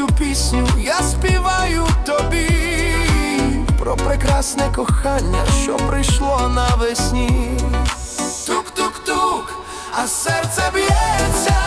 цю пісню я співаю тобі про прекрасне кохання, що прийшло навесні. Тук-тук-тук, а серце б'ється